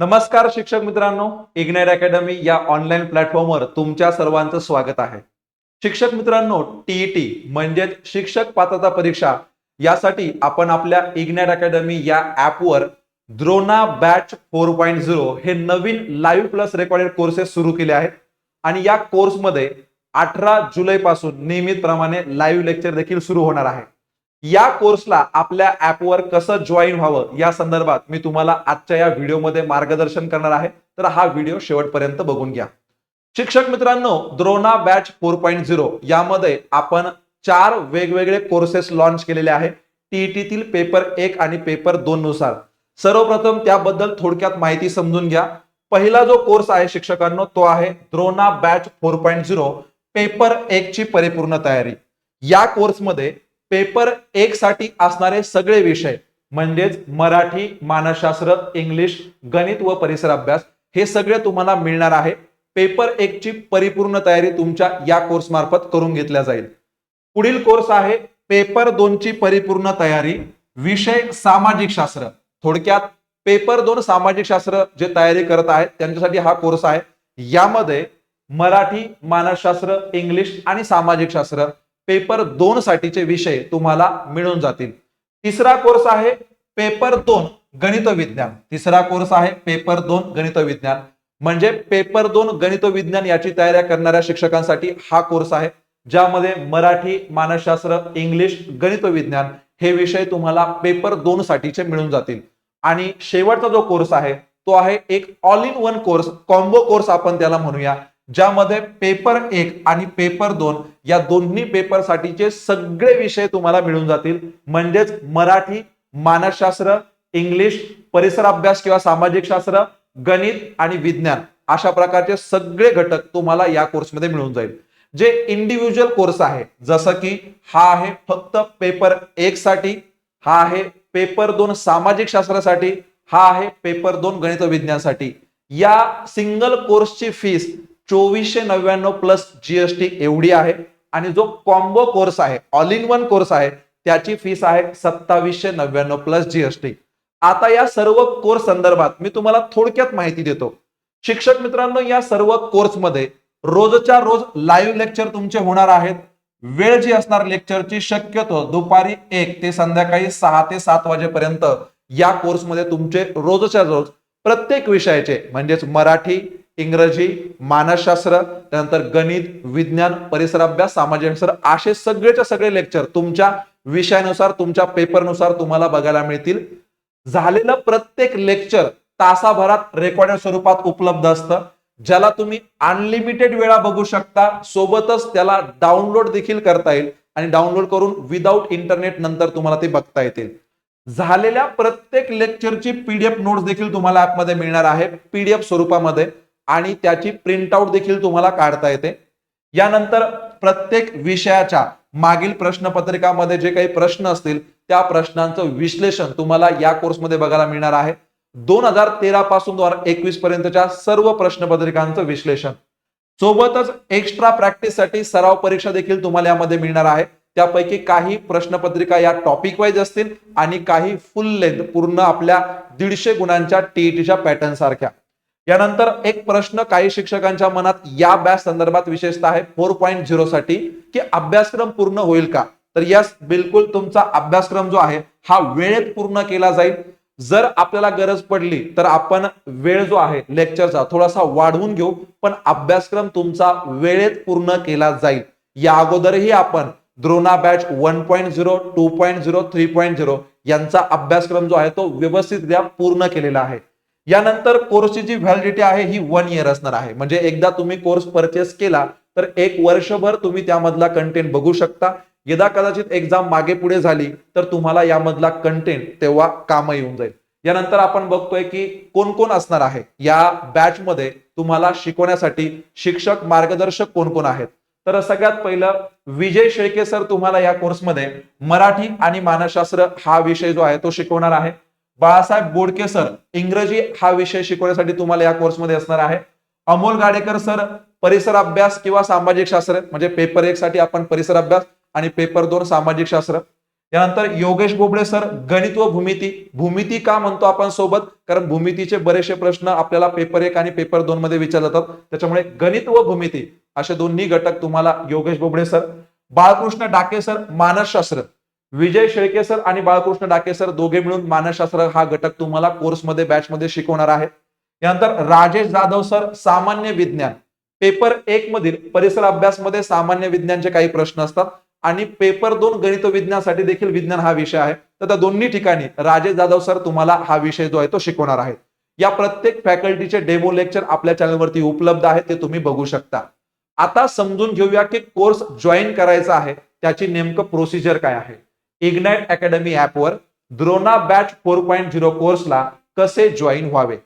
नमस्कार शिक्षक मित्रांनो इग्नाइट अकॅडमी या ऑनलाईन प्लॅटफॉर्मवर तुमच्या सर्वांचं स्वागत आहे. शिक्षक मित्रांनो टीईटी म्हणजेच शिक्षक पात्रता परीक्षा यासाठी आपण आपल्या इग्नाइट अकॅडमी या ऍपवर Drona batch four point zero हे नवीन लाईव्ह प्लस रेकॉर्डेड कोर्सेस सुरू केले आहेत. आणि या कोर्समध्ये अठरा जुलै पासून नियमितप्रमाणे लाईव्ह लेक्चर देखील सुरू होणार आहे. या कोर्सला आपल्या ऍपवर कसं जॉईन व्हावं या संदर्भात मी तुम्हाला आजच्या या व्हिडिओमध्ये मार्गदर्शन करणार आहे. तर हा व्हिडिओ शेवटपर्यंत बघून घ्या. शिक्षक मित्रांनो Drona batch four point zero यामध्ये आपण चार वेगवेगळे कोर्सेस लॉन्च केलेले आहे. टीईटीतील पेपर एक आणि पेपर दोन नुसार. सर्वप्रथम त्याबद्दल थोडक्यात माहिती समजून घ्या. पहिला जो कोर्स आहे शिक्षकांनो तो आहे Drona batch four point zero paper एक ची परिपूर्ण तयारी. या कोर्समध्ये पेपर एक साठी असणारे सगळे विषय म्हणजेच मराठी मानसशास्त्र इंग्लिश गणित व परिसर अभ्यास हे सगळे तुम्हाला मिळणार आहे. पेपर एक ची परिपूर्ण तयारी तुमच्या या कोर्स मार्फत करून घेतल्या जाईल. पुढील कोर्स आहे पेपर दोन ची परिपूर्ण तयारी विषय सामाजिक शास्त्र. थोडक्यात पेपर दोन सामाजिक शास्त्र जे तयारी करत आहेत त्यांच्यासाठी हा कोर्स आहे. यामध्ये मराठी मानसशास्त्र इंग्लिश आणि सामाजिक शास्त्र पेपर दोन साठीचे विषय तुम्हाला मिळून जातील. तिसरा कोर्स आहे पेपर दोन गणित विज्ञान. तिसरा कोर्स आहे पेपर दोन गणित विज्ञान. म्हणजे पेपर दोन गणित विज्ञान याची तयारी करणाऱ्या शिक्षकांसाठी हा कोर्स आहे ज्यामध्ये मराठी मानसशास्त्र इंग्लिश गणित विज्ञान हे विषय तुम्हाला पेपर दोन साठीचे मिळून जातील. आणि शेवटचा जो कोर्स आहे तो आहे एक all in one course combo course आपण त्याला म्हणूया. ज्यामध्ये पेपर एक आणि पेपर दोन या दोन्ही पेपर साठीचे सगळे विषय तुम्हाला मिळून जातील. म्हणजेच मराठी मानसशास्त्र इंग्लिश परिसर अभ्यास किंवा सामाजिक शास्त्र गणित आणि विज्ञान अशा प्रकारचे सगळे घटक तुम्हाला या कोर्समध्ये मिळून जाईल. जे इंडिव्हिज्युअल कोर्स आहे जसं की हा आहे फक्त पेपर एक साठी हा आहे पेपर दोन सामाजिक शास्त्रासाठी हा आहे पेपर दोन गणित विज्ञानसाठी या सिंगल कोर्सची फीस चोवीसशे नव्याण्णव प्लस जीएसटी एवढी आहे. आणि जो कॉम्बो कोर्स आहे ऑल इन वन कोर्स आहे त्याची फीस आहे सत्तावीसशे नव्याण्णव प्लस जीएसटी आता या सर्व कोर्स संदर्भात मी तुम्हाला थोडक्यात माहिती देतो. शिक्षक मित्रांनो या सर्व कोर्समध्ये रोजच्या रोज लाईव्ह लेक्चर तुमचे होणार आहेत. वेळ जी असणार लेक्चरची शक्यतो दुपारी एक ते संध्याकाळी सहा ते सात वाजेपर्यंत या कोर्समध्ये तुमचे रोजच्या रोज प्रत्येक विषयाचे म्हणजेच मराठी इंग्रजी मानसशास्त्र त्यानंतर गणित विज्ञान परिसर अभ्यास सामाजिक शास्त्र असे सगळेच्या सगळे लेक्चर तुमच्या विषयानुसार तुमच्या पेपरनुसार तुम्हाला बघायला मिळतील. झालेलं प्रत्येक लेक्चर तासाभरात रेकॉर्डेड स्वरूपात उपलब्ध असतं. ज्याला तुम्ही अनलिमिटेड वेळा बघू शकता. सोबतच त्याला डाउनलोड देखील करता येईल आणि डाउनलोड करून विदाऊट इंटरनेट नंतर तुम्हाला ते बघता येतील. झालेल्या प्रत्येक लेक्चरची पीडीएफ नोट्स देखील तुम्हाला ऍपमध्ये मिळणार आहे पीडीएफ स्वरूपामध्ये. आणि त्याची प्रिंटआउट देखील तुम्हाला काढता येते. यानंतर प्रत्येक विषयाच्या मागील प्रश्नपत्रिकामध्ये जे काही प्रश्न असतील त्या प्रश्नांचं विश्लेषण तुम्हाला या कोर्समध्ये बघायला मिळणार आहे. दोन हजार तेरा पासून दोन हजार एकवीस पर्यंतच्या सर्व प्रश्नपत्रिकांचं विश्लेषण. सोबतच एक्स्ट्रा प्रॅक्टिससाठी सराव परीक्षा देखील तुम्हाला यामध्ये मिळणार आहे. त्यापैकी काही प्रश्नपत्रिका या टॉपिक वाईज असतील आणि काही फुल लेंथ पूर्ण आपल्या दीडशे गुणांच्या टीईटीच्या पॅटर्न सारख्या. यानंतर एक प्रश्न काही शिक्षकांच्या मनात या बॅच संदर्भात विशेषतः आहे फोर पॉईंट झिरो साठी की अभ्यासक्रम पूर्ण होईल का? तर यस बिलकुल तुमचा अभ्यासक्रम जो आहे हा वेळेत पूर्ण केला जाईल. जर आपल्याला गरज पडली तर आपण वेळ जो आहे लेक्चरचा थोडासा वाढवून घेऊ पण अभ्यासक्रम तुमचा वेळेत पूर्ण केला जाईल. या अगोदरही आपण Drona batch one point zero two point zero three point zero यांचा अभ्यासक्रम जो आहे तो व्यवस्थितरित्या पूर्ण केलेला आहे. यानंतर कोर्सची जी व्हॅलिडिटी आहे ही वन इयर असणार आहे. म्हणजे एकदा तुम्ही कोर्स परचेस केला तर एक वर्षभर तुम्ही त्यामधला कंटेंट बघू शकता. यदा कदाचित एक्झाम मागे पुढे झाली तर तुम्हाला यामधला कंटेंट तेव्हा काम येऊन जाईल. यानंतर आपण बघतोय की कोण कोण असणार आहे. या बॅच मध्ये तुम्हाला शिकवण्यासाठी शिक्षक मार्गदर्शक कोण कोण आहेत. तर सगळ्यात पहिलं विजय शेळके सर तुम्हाला या कोर्समध्ये मराठी आणि मानसशास्त्र हा विषय जो आहे तो शिकवणार आहे. बाळासाहेब बोडके सर इंग्रजी हा विषय शिकवण्यासाठी तुम्हाला या कोर्समध्ये असणार आहे. अमोल गाडेकर सर परिसर अभ्यास किंवा सामाजिक शास्त्र म्हणजे पेपर एक साठी आपण परिसर अभ्यास आणि पेपर दोन सामाजिक शास्त्र. यानंतर योगेश बोबडे सर गणित व भूमिती. भूमिती का म्हणतो आपण सोबत? कारण भूमितीचे बरेचसे प्रश्न आपल्याला पेपर एक आणि पेपर दोन मध्ये विचारले जातात त्याच्यामुळे गणित व भूमिती असे दोन्ही घटक तुम्हाला योगेश बोबडे सर बाळकृष्ण डाके सर मानसशास्त्र. विजय शेळके सर आणि बाळकृष्ण डाके सर दोघे मिळून मानसशास्त्र हा घटक तुम्हाला कोर्समध्ये बॅचमध्ये शिकवणार आहेत यानंतर राजेश जाधव सर सामान्य विज्ञान. पेपर एक मधील परिसर अभ्यास मध्ये सामान्य विज्ञानचे काही प्रश्न असतात आणि पेपर दोन गणित विज्ञानासाठी देखील विज्ञान हा विषय आहे. तर त्या दोन्ही ठिकाणी राजेश जाधव सर तुम्हाला हा विषय जो आहे तो शिकवणार आहे. या प्रत्येक फॅकल्टीचे डेमो लेक्चर आपल्या चॅनलवरती उपलब्ध आहेत ते तुम्ही बघू शकता. आता समजून घेऊया की कोर्स जॉईन करायचा आहे त्याची नेमकं प्रोसिजर काय आहे. इग्नाइट अकॅडमी ऍपवर Drona batch four point zero कोर्सला कसे जॉईन व्हावे?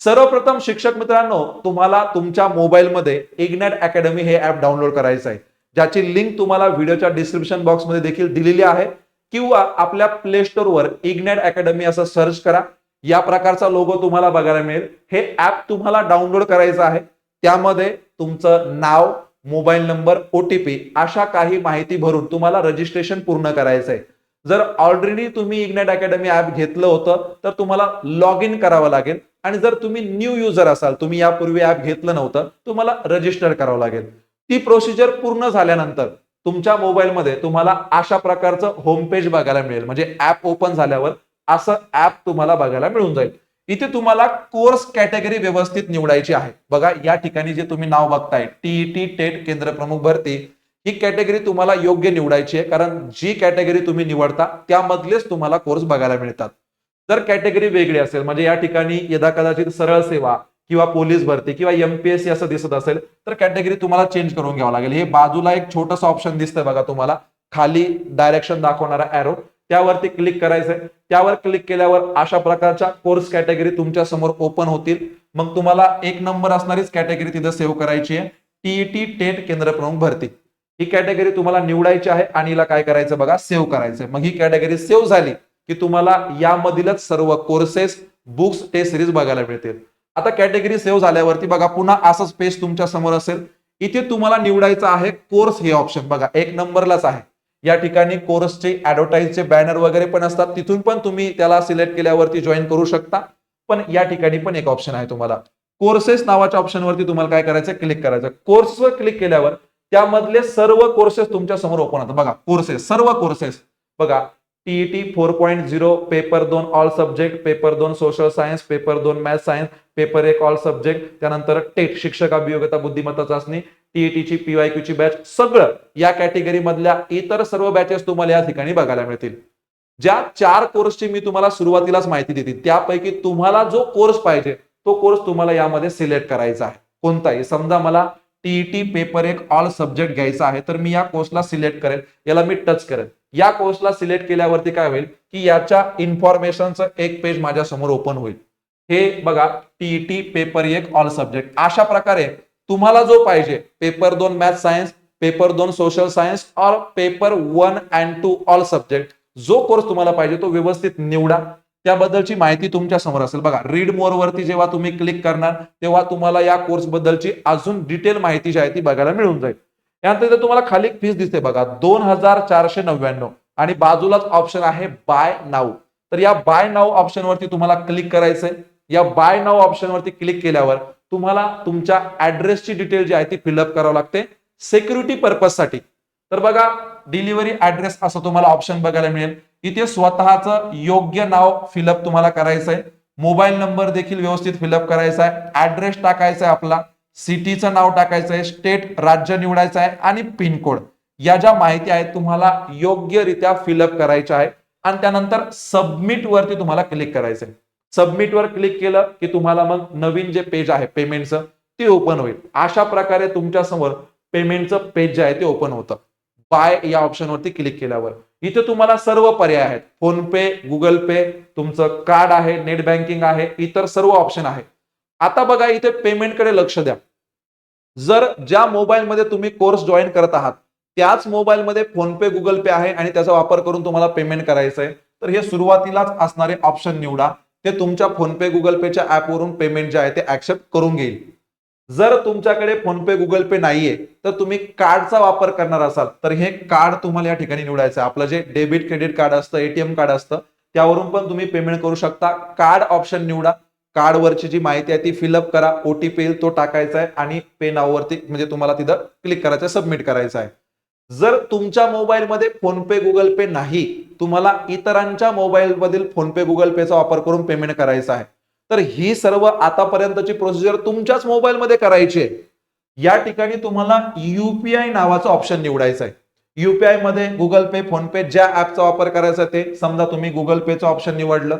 सर्वप्रथम शिक्षक मित्रांनो तुम्हाला तुमच्या मोबाईलमध्ये इग्नाइट अकॅडमी हे ऍप डाउनलोड करायचं आहे. ज्याची लिंक तुम्हाला व्हिडिओच्या डिस्क्रिप्शन बॉक्समध्ये देखील दिलेली आहे. किंवा आपल्या प्ले स्टोअरवर इग्नाइट अकॅडमी असं सर्च करा. या प्रकारचा लोगो तुम्हाला बघायला मिळेल. हे ऍप तुम्हाला डाउनलोड करायचं आहे. त्यामध्ये तुमचं नाव मोबाईल नंबर ओटीपी अशा काही माहिती भरून तुम्हाला रजिस्ट्रेशन पूर्ण करायचं आहे जर ऑलरेडी तुम्ही इग्नेट अकॅडमी ऍप घेतलं होतं तर तुम्हाला लॉग इन करावं लागेल. आणि जर तुम्ही न्यू युजर असाल तुम्ही यापूर्वी ऍप घेतलं नव्हतं तुम्हाला रजिस्टर करावं लागेल. ती प्रोसिजर पूर्ण झाल्यानंतर तुमच्या मोबाईलमध्ये तुम्हाला अशा प्रकारचं होम पेज बघायला मिळेल. म्हणजे ऍप ओपन झाल्यावर असं ऍप तुम्हाला बघायला मिळून जाईल. इथे तुम्हाला कोर्स कॅटेगरी व्यवस्थित निवडायची आहे. बघा या ठिकाणी जे तुम्ही नाव बघताय टीईटी टेट केंद्र प्रमुख भरती ही कॅटेगरी तुम्हाला योग्य निवडायची आहे कारण जी कॅटेगरी तुम्ही निवडता त्यामधलेच तुम्हाला कोर्स बघायला मिळतात. जर कॅटेगरी वेगळी असेल म्हणजे या ठिकाणी यदा कदाचित सरळ सेवा किंवा पोलीस भरती किंवा एमपीएससी असं दिसत असेल तर कॅटेगरी तुम्हाला चेंज करून घ्यावं लागेल. हे बाजूला एक छोटस ऑप्शन दिसतंय बघा तुम्हाला. खाली डायरेक्शन दाखवणारा एरो त्यावरती क्लिक करायचंय. त्यावर क्लिक केल्यावर अशा प्रकारच्या कोर्स कॅटेगरी तुमच्यासमोर ओपन होतील. मग तुम्हाला एक नंबर असणारीच कॅटेगरी तिथं सेव्ह करायची आहे. टीईटी टेट केंद्र प्रमुख भरती. ही कॅटेगरी तुम्हाला निवडायची आहे आणि हिला काय करायचं बघा सेव्ह करायचंय. मग ही कॅटेगरी सेव्ह झाली की तुम्हाला यामधीलच सर्व कोर्सेस बुक्स टेस्ट सिरीज बघायला मिळतील. आता कॅटेगरी सेव्ह झाल्यावरती बघा पुन्हा असंच पेज तुमच्यासमोर असेल. इथे तुम्हाला निवडायचं आहे कोर्स हे ऑप्शन बघा एक नंबरलाच आहे. या ठिकाणी कोर्सचे ऍडव्हर्टाईजचे बॅनर वगैरे पण असतात. तिथून पण तुम्ही त्याला सिलेक्ट केल्यावरती जॉईन करू शकता. पण या ठिकाणी पण एक ऑप्शन आहे तुम्हाला. कोर्सेस नावाच्या ऑप्शनवरती तुम्हाला काय करायचं? क्लिक करायचं. कोर्सवर क्लिक केल्यावर त्यामधले सर्व कोर्सेस तुमच्यासमोर ओपन होतात. बघा कोर्सेस सर्व कोर्सेस बघा TET four point zero paper दोन ऑल सब्जेक्ट पेपर दोन सोशल सायन्स पेपर दोन मॅथ सायन्स पेपर एक ऑल सब्जेक्ट त्यानंतर टेट शिक्षक अभियोगता बुद्धिमत्ता चाचणी टीईटीची पीवाय ची बॅच सगळं या कॅटेगरी मधल्या इतर सर्व बॅचेस तुम्हाला या ठिकाणी बघायला मिळतील. ज्या चार कोर्सची मी तुम्हाला सुरुवातीलाच माहिती देते त्यापैकी तुम्हाला जो कोर्स पाहिजे तो कोर्स तुम्हाला यामध्ये सिलेक्ट करायचा आहे. कोणताही समजा मला टीईटी पेपर एक ऑल सब्जेक्ट घ्यायचा आहे तर मी या कोर्सला सिलेक्ट करेल. याला मी टच करेल. या कोर्सला सिलेक्ट केल्यावरती काय होईल? की याच्या इन्फॉर्मेशनचं एक पेज माझ्यासमोर ओपन होईल. हे बघा टीईटी पेपर एक ऑल सब्जेक्ट अशा प्रकारे तुम्हाला जो पाहिजे पेपर दोन मॅथ सायन्स पेपर दोन सोशल सायन्स और paper one and two all subject जो कोर्स तुम्हाला पाहिजे तो व्यवस्थित निवडा. त्याबद्दलची माहिती तुमच्यासमोर असेल. बघा रीड मोर वरती जेव्हा तुम्ही क्लिक करणार तेव्हा तुम्हाला या कोर्स बद्दलची अजून डिटेल माहिती जी आहे ती बघायला मिळून जाईल. यानंतर इथे तुम्हाला खाली फीस दिसते बघा दोन हजार चारशे नव्याण्णव आणि बाजूलाच ऑप्शन आहे बाय नाऊ तर या बाय नाऊ ऑप्शन वरती तुम्हाला क्लिक करायचंय या बाय नाऊ ऑप्शन वरती क्लिक केल्यावर तुम्हाला तुमच्या ऍड्रेसची डिटेल जी आहे ती फिलअप करावं लागते. सिक्युरिटी पर्पजसाठी. तर बघा डिलिव्हरी ऍड्रेस असं तुम्हाला ऑप्शन बघायला मिळेल. इथे स्वतःचं योग्य नाव फिलअप तुम्हाला करायचं आहे मोबाईल नंबर देखील व्यवस्थित फिलअप करायचा आहे. ऍड्रेस टाकायचा आहे आपला. सिटीचं नाव टाकायचं आहे. स्टेट राज्य निवडायचं आहे. आणि पिनकोड या ज्या माहिती आहेत तुम्हाला योग्यरित्या फिलअप करायच्या आहे. आणि त्यानंतर सबमिट वरती तुम्हाला क्लिक करायचं आहे सबमिट वर क्लिक केलं की तुम्हाला मग नवीन जे पेज आहे पेमेंटचं ते ओपन होईल. अशा प्रकारे तुमच्यासमोर पेमेंटचं पेज जे आहे ते ओपन होतं. बाय या ऑप्शनवरती क्लिक केल्यावर. इथे तुम्हाला सर्व पर्याय आहेत. फोन पे गुगल पे तुमचं कार्ड आहे नेट बँकिंग आहे इतर सर्व ऑप्शन आहे. आता बघा इथे पेमेंटकडे लक्ष द्या. जर ज्या मोबाईलमध्ये तुम्ही कोर्स जॉईन करत आहात त्याच मोबाईलमध्ये फोन पे गुगल पे आहे आणि त्याचा वापर करून तुम्हाला पेमेंट करायचं आहे तर हे सुरुवातीलाच असणारे ऑप्शन निवडा. ते तुमच्या फोन पे गुगल पेच्या ऍपवरून पेमेंट जे आहे ते ऍक्सेप्ट करून घेईल. जर तुमच्याकडे फोनपे गुगल पे नाहीये तर तुम्ही कार्डचा वापर करणार असाल तर हे कार्ड तुम्हाला या ठिकाणी निवडायचं आहे. आपलं जे डेबिट क्रेडिट कार्ड असतं एटीएम कार्ड असतं त्यावरून पण तुम्ही पेमेंट करू शकता. कार्ड ऑप्शन निवडा. कार्डवरची जी माहिती आहे ती फिलअप करा. ओटीपी येईल तो टाकायचा आहे आणि पे नाववरती म्हणजे तुम्हाला तिथं क्लिक करायचं सबमिट करायचं आहे. जर तुमच्या मोबाईलमध्ये फोनपे गुगल पे नाही तुम्हाला इतरांच्या मोबाईल मधील फोनपे गुगल पेचा वापर करून पेमेंट करायचा आहे. तर ही सर्व आतापर्यंतची प्रोसिजर तुमच्याच मोबाईलमध्ये करायची आहे. या ठिकाणी तुम्हाला युपीआय नावाचं ऑप्शन निवडायचं आहे. युपीआयमध्ये गुगल पे फोन पे ज्या ऍपचा वापर करायचा ते समजा तुम्ही गुगल पेचं ऑप्शन निवडलं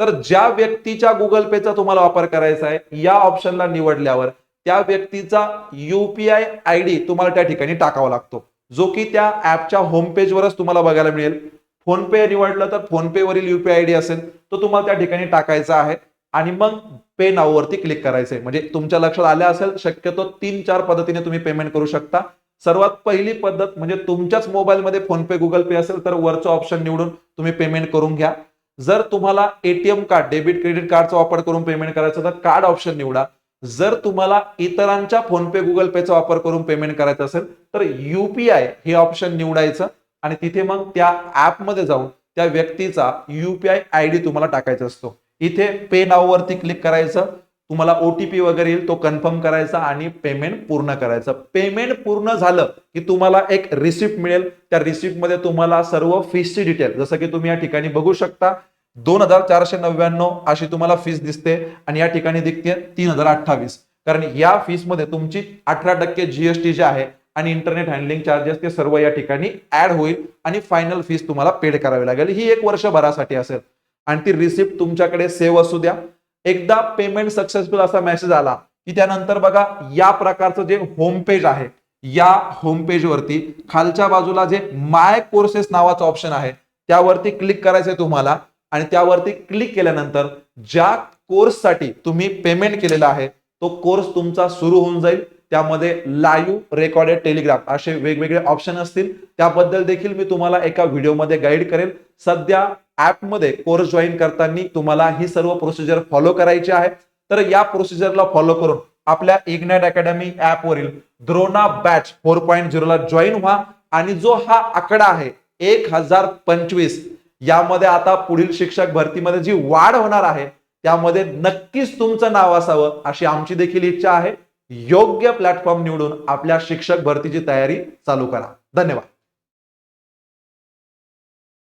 तर ज्या व्यक्तीच्या गुगल पेचा तुम्हाला वापर करायचा आहे या ऑप्शनला निवडल्यावर त्या व्यक्तीचा युपीआय आय डी तुम्हाला त्या ठिकाणी टाकावा लागतो. जो की त्या ऍपच्या होम पेजवरच तुम्हाला बघायला मिळेल. फोन पे निवडलं तर फोन पे वरील युपीआय आय डी असेल तो तुम्हाला त्या ठिकाणी टाकायचा आहे. आणि मग पे नाववरती क्लिक करायचंय म्हणजे तुमच्या लक्षात आल्या असेल शक्यतो तीन चार पद्धतीने तुम्ही पेमेंट करू शकता. सर्वात पहिली पद्धत म्हणजे तुमच्याच मोबाईलमध्ये फोन पे गुगल पे असेल तर वरचं ऑप्शन निवडून तुम्ही पेमेंट करून घ्या. जर तुम्हाला एटीएम कार्ड डेबिट क्रेडिट कार्डचा वापर करून पेमेंट करायचं तर कार्ड ऑप्शन निवडा. जर तुम्हाला इतरांच्या फोनपे गुगल पेचा वापर करून पेमेंट करायचं असेल तर युपीआय हे ऑप्शन निवडायचं. आणि तिथे मग त्या ऍपमध्ये जाऊन त्या व्यक्तीचा युपीआय आय डी तुम्हाला टाकायचा असतो. इथे पे नाववरती क्लिक करायचं. तुम्हाला ओटीपी वगैरे येईल तो कन्फर्म करायचा आणि पेमेंट पूर्ण करायचं. पेमेंट पूर्ण झालं की तुम्हाला एक रिसिप्ट मिळेल. त्या रिसिप्टमध्ये तुम्हाला सर्व फीसची डिटेल जसं की तुम्ही या ठिकाणी बघू शकता दोन हजार चारशे नव्याण्णव अशी तुम्हाला फीस दिसते आणि या ठिकाणी दिसते तीन हजार अठ्ठावीस. कारण या फीसमध्ये तुमची अठरा टक्के जीएसटी जे आहे आणि इंटरनेट हँडलिंग चार्जेस ते सर्व या ठिकाणी ऍड होईल आणि फायनल फीस तुम्हाला पेड करावी लागेल. ही एक वर्षभरासाठी असेल. आणि ती रिसिप्ट तुमच्याकडे सेव्ह असू द्या. एकदा पेमेंट सक्सेसफुल असा मेसेज आला की त्यानंतर बघा या प्रकारचं जे होम पेज आहे या होम पेज वरती खालच्या बाजूला जे माय कोर्सेस नावाचं ऑप्शन आहे त्यावरती क्लिक करायचंय तुम्हाला. आणि त्यावरती क्लिक केल्यानंतर ज्या कोर्ससाठी तुम्ही पेमेंट केलेला आहे तो कोर्स तुमचा सुरू होऊन जाईल. त्यामध्ये लाईव्ह रेकॉर्डेड टेलिग्राफ असे वेगवेगळे ऑप्शन असतील. त्याबद्दल देखील मी तुम्हाला एका व्हिडिओमध्ये गाईड करेल. सध्या ॲपमध्ये कोर्स जॉईन करताना तुम्हाला ही सर्व प्रोसिजर फॉलो करायची आहे. तर या प्रोसिजरला फॉलो करून आपल्या इग्नाइट अकॅडमी वरील द्रोणा बॅच फोर पॉईंट झिरोला जॉईन व्हा. आणि जो हा आकडा आहे एक हजार पंचवीस यामध्ये आता पुढील शिक्षक भरतीमध्ये जी वाढ होणार आहे त्यामध्ये नक्कीच तुमचं नाव असावं अशी आमची देखील इच्छा आहे. योग्य प्लॅटफॉर्म निवडून आपल्या शिक्षक भरतीची तयारी चालू करा. धन्यवाद.